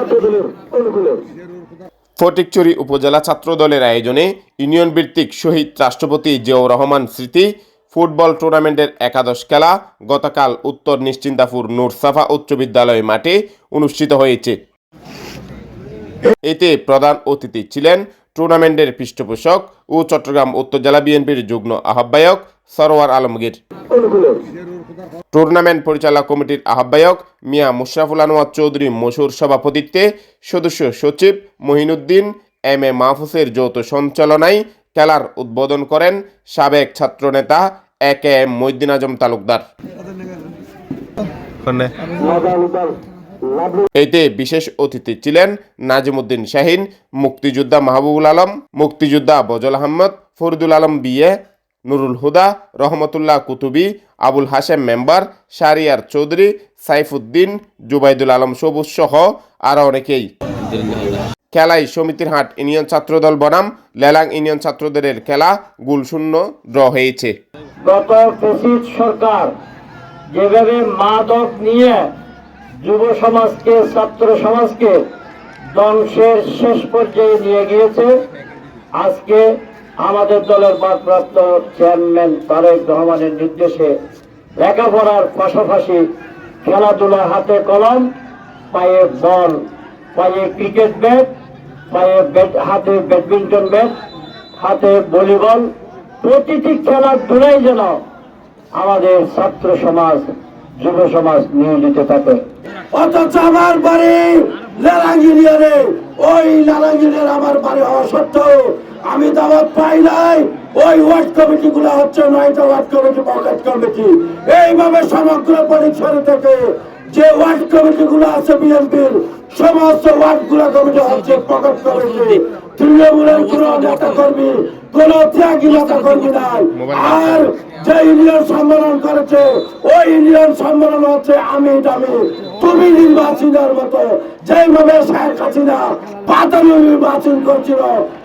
ছাত্রদলের উপজেলা ছাত্র দলের আয়োজনে ইউনিয়ন ভিত্তিক শহীদ রাষ্ট্রপতি জিয়াউর রহমান স্মৃতি, ফুটবল টুর্নামেন্টের একাদশ খেলা গতকাল উত্তর নিশ্চিন্তাপুর নুরসাফা উচ্চ বিদ্যালয় মাঠে অনুষ্ঠিত হয়েছে। এতে প্রধান অতিথি ছিলেন টুর্নামেন্টের পৃষ্ঠপোষক ও চট্টগ্রাম উত্তর জেলা বিএনপির যুগ্ম আহ্বায়ক সরোয়ার আলমগীর। টুর্নামেন্ট পরিচালক কমিটির আহ্বায়ক মিয়া মুশরাফুল আনোয়ার চৌধুরী মশুর সভাপতিত্বে সদস্য সচিব মহিনুদ্দিন, এম এ মাহফুজের যৌথ সঞ্চালনায় খেলার উদ্বোধন করেন সাবেক ছাত্রনেতা এ কে এম মইদ্দিন আজম তালুকদার। এতে বিশেষ অতিথি ছিলেন নাজিমুদ্দিন শাহিন, মুক্তিযোদ্ধা মাহবুবুল আলম, মুক্তিযোদ্ধা বজল আহমদ, ফরিদুল আলম বিয়ে নুরুল হুদা, রহমতুল্লাহ কুতুবি, আবুল হাশেম মেম্বার, শারিয়ার চৌধুরী, সাইফুদ্দিন, জুবাইদুল আলম সবুজ সহ আরও অনেকেই। খেলায় সমিতির হাট ইউনিয়ন ছাত্রদল বনাম, লেলাং ইউনিয়ন ছাত্রদলের খেলা গুল শূন্য ড্র হয়েছে। গত সরকার যেভাবে মাদক নিয়ে যুব সমাজকে, ছাত্র সমাজকে ধ্বংসের শেষ পর্যায়ে নিয়ে গিয়েছে। আজকে আমাদের দলের ভারপ্রাপ্ত চেয়ারম্যান তারেক রহমানের নির্দেশে লেখাপড়ার পাশাপাশি খেলাধুলা হাতে কলম, পায়ে বল, পায়ে ক্রিকেট ব্যাট, পায়ে ব্যাট, হাতে ব্যাডমিন্টন ব্যাট, হাতে ভলিবল, প্রতিটি খেলাধুলাই যেন আমাদের ছাত্র সমাজ যুব সমাজ নিয়োজিত থাকে। অথচ আমার বাড়ি লালাঙ্গিরিয়ারে ওই লালাঙ্গিরিয়ার আমার বাড়ি হওয়া সত্ত্বেও আমি দাওয়াত পাই নাই। ওই ওয়ার্ড কমিটি গুলো হচ্ছে নয়টা ওয়ার্ড কমিটি পকেট কমিটি। এইভাবে সমগ্র পরিসর থেকে যে ওয়ার্ড কমিটি গুলো আছে বিএনপির, সমস্ত ওয়ার্ডগুলো কমিটি হচ্ছে পকেট কমিটি। তৃণমূলের কোন নেতা কর্মী কোন ত্যাগী নেতা কর্মী নাই। আর যে ইউনিয়ন সম্মেলন করেছে ওই ইউনিয়ন সম্মেলন হচ্ছে আমি দামি। তুমি নির্বাচনের মতো যেভাবে শেখ হাসিনা পাতানি নির্বাচন করছিল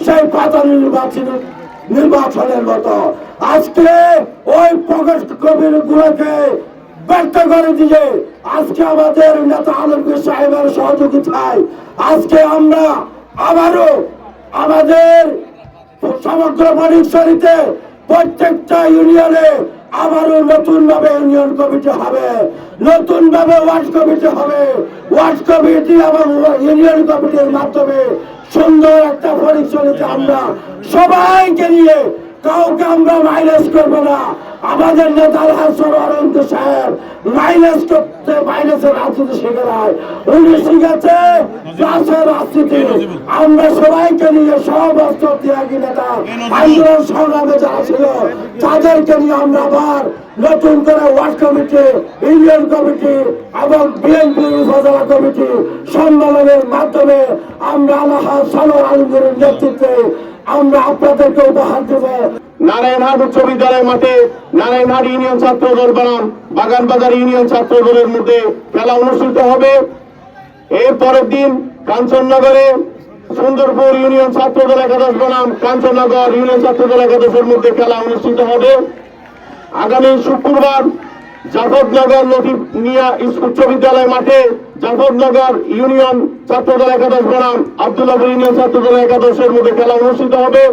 সেই পাতানি নির্বাচন নির্বাচনের মতো। আজকে ওই প্রকাশ কবির গুলোকে ব্যর্থ করে দিয়ে আজকে আমাদের নেতা আলমগীর সাহেবের সহযোগিতায় আজকে আমরা আবারও আমাদের সমগ্র ফটিকছড়িতে প্রত্যেকটা ইউনিয়নে আবারও নতুন ভাবে ইউনিয়ন কমিটি হবে নতুন ভাবে ওয়ার্ড কমিটি হবে। ওয়ার্ড কমিটি এবং ইউনিয়ন কমিটির মাধ্যমে সুন্দর একটা পরিচালিত আমরা সবাইকে নিয়ে কাউকে আমরা না। আমাদের সাহেব করতে রাজনীতি শিখে উনি শিখেছে রাজনীতি। আমরা সবাইকে নিয়ে ত্যাগী নেতা। আন্দোলন সংগ্রামে যারা ছিল, তাদেরকে নিয়ে আমরা আবার নতুন করে ওয়ার্ড কমিটি, ইউনিয়ন কমিটি এবং বিএনপি উপজেলা কমিটি সম্মেলনের মাধ্যমে আমরা আল্লাহ আলমগীরের নেতৃত্বে আমরা আপনাদেরকে উপহার দেবো। নারায়ণহাট উচ্চ বিদ্যালয় মাঠে নারায়ণহাট ইউনিয়ন ছাত্র দল বনাম বাগানবাজার ইউনিয়ন ছাত্র দলের মধ্যে খেলা অনুষ্ঠিত হবে। এর পরের দিন কাঞ্চননগরে সুন্দরপুর ইউনিয়ন ছাত্র দল একাদশ বনাম। কাঞ্চননগর ইউনিয়ন ছাত্র দল একাদশের মধ্যে খেলা অনুষ্ঠিত হবে। আগামী শুক্রবার জাফরনগর লতিফ মিয়া উচ্চ বিদ্যালয় মাঠে জাফরনগর ইউনিয়ন ছাত্রদল একাদশ বনাম আবদুল্লাহ ইউনিয়ন ছাত্রদল একাদশের মধ্যে খেলা অনুষ্ঠিত হবে।